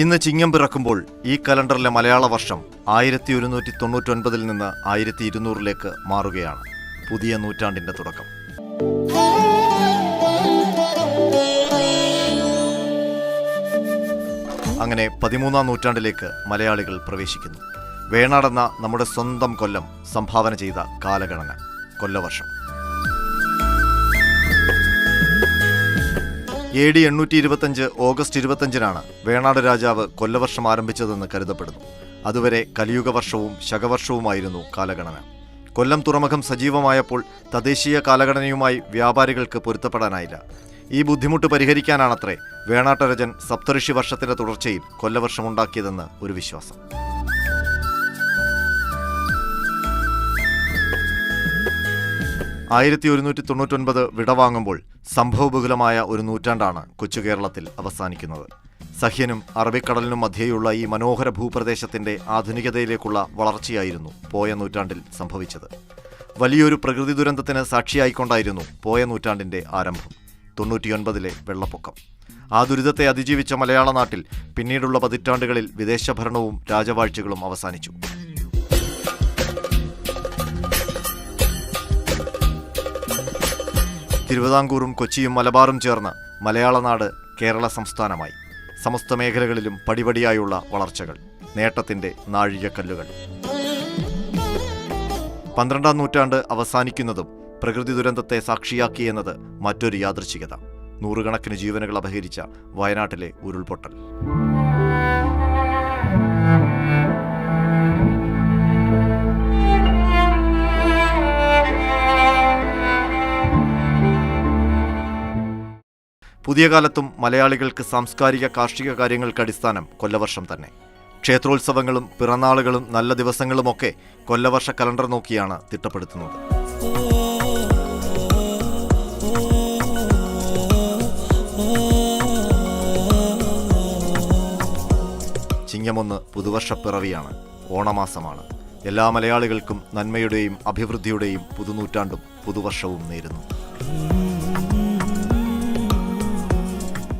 ഇന്ന് ചിങ്ങം പിറക്കുമ്പോൾ ഈ കലണ്ടറിലെ മലയാള വർഷം ആയിരത്തി ഒരുന്നൂറ്റി തൊണ്ണൂറ്റൊൻപതിൽ നിന്ന് ആയിരത്തി ഇരുന്നൂറിലേക്ക് മാറുകയാണ്. പുതിയ നൂറ്റാണ്ടിന്റെ തുടക്കം. അങ്ങനെ പതിമൂന്നാം നൂറ്റാണ്ടിലേക്ക് മലയാളികൾ പ്രവേശിക്കുന്നു. വേണാടെന്ന നമ്മുടെ സ്വന്തം കൊല്ലം സംഭാവന ചെയ്ത കാലഗണന കൊല്ലവർഷം. എ ഡി എണ്ണൂറ്റി ഇരുപത്തഞ്ച് ഓഗസ്റ്റ് ഇരുപത്തഞ്ചിനാണ് വേണാട് രാജാവ് കൊല്ലവർഷം ആരംഭിച്ചതെന്ന് കരുതപ്പെടുന്നു. അതുവരെ കലിയുഗ വർഷവും ശകവർഷവുമായിരുന്നു കാലഗണന. കൊല്ലം തുറമുഖം സജീവമായപ്പോൾ തദ്ദേശീയ കാലഗണനയുമായി വ്യാപാരികൾക്ക് പൊരുത്തപ്പെടാനായില്ല. ഈ ബുദ്ധിമുട്ട് പരിഹരിക്കാനാണത്രേ വേണാട്ടരജൻ സപ്തഋഷി വർഷത്തിന്റെ തുടർച്ചയിൽ കൊല്ലവർഷമുണ്ടാക്കിയതെന്ന് ഒരു വിശ്വാസം. ആയിരത്തി ഒരുന്നൂറ്റി തൊണ്ണൂറ്റൊൻപത് വിടവാങ്ങുമ്പോൾ സംഭവബഹുലമായ ഒരു നൂറ്റാണ്ടാണ് കൊച്ചു കേരളത്തിൽ അവസാനിക്കുന്നത്. സഹ്യനും അറബിക്കടലിനും മധ്യേയുള്ള ഈ മനോഹര ഭൂപ്രദേശത്തിന്റെ ആധുനികതയിലേക്കുള്ള വളർച്ചയായിരുന്നു പോയ നൂറ്റാണ്ടിൽ സംഭവിച്ചത്. വലിയൊരു പ്രകൃതി ദുരന്തത്തിന് സാക്ഷിയായിക്കൊണ്ടായിരുന്നു പോയ നൂറ്റാണ്ടിന്റെ ആരംഭം തൊണ്ണൂറ്റിയൊൻപതിലെ വെള്ളപ്പൊക്കം. ആ ദുരിതത്തെ അതിജീവിച്ച മലയാള നാട്ടിൽ പിന്നീടുള്ള പതിറ്റാണ്ടുകളിൽ വിദേശഭരണവും രാജവാഴ്ചകളും അവസാനിച്ചു. തിരുവിതാംകൂറും കൊച്ചിയും മലബാറും ചേർന്ന് മലയാളനാട് കേരള സംസ്ഥാനമായി. സമസ്ത മേഖലകളിലും പടിപടിയായുള്ള വളർച്ചകൾ നേട്ടത്തിന്റെ നാഴികക്കല്ലുകൾ. പന്ത്രണ്ടാം നൂറ്റാണ്ട് അവസാനിക്കുന്നതും പ്രകൃതി ദുരന്തത്തെ സാക്ഷിയാക്കി എന്നത് മറ്റൊരു യാദൃച്ഛികത നൂറുകണക്കിന് ജീവനുകൾ അപഹരിച്ച വയനാട്ടിലെ ഉരുൾപൊട്ടൽ. പുതിയ കാലത്തും മലയാളികൾക്ക് സാംസ്കാരിക കാർഷിക കാര്യങ്ങൾക്ക് അടിസ്ഥാനം കൊല്ലവർഷം തന്നെ. ക്ഷേത്രോത്സവങ്ങളും പിറന്നാളുകളും നല്ല ദിവസങ്ങളുമൊക്കെ കൊല്ലവർഷ കലണ്ടർ നോക്കിയാണ് തിട്ടപ്പെടുത്തുന്നത്. ചിങ്ങമൊന്ന് പുതുവർഷപ്പിറവിയാണ് ഓണമാസമാണ്. എല്ലാ മലയാളികൾക്കും നന്മയുടെയും അഭിവൃദ്ധിയുടെയും പുതുനൂറ്റാണ്ടും പുതുവർഷവും നേരുന്നു.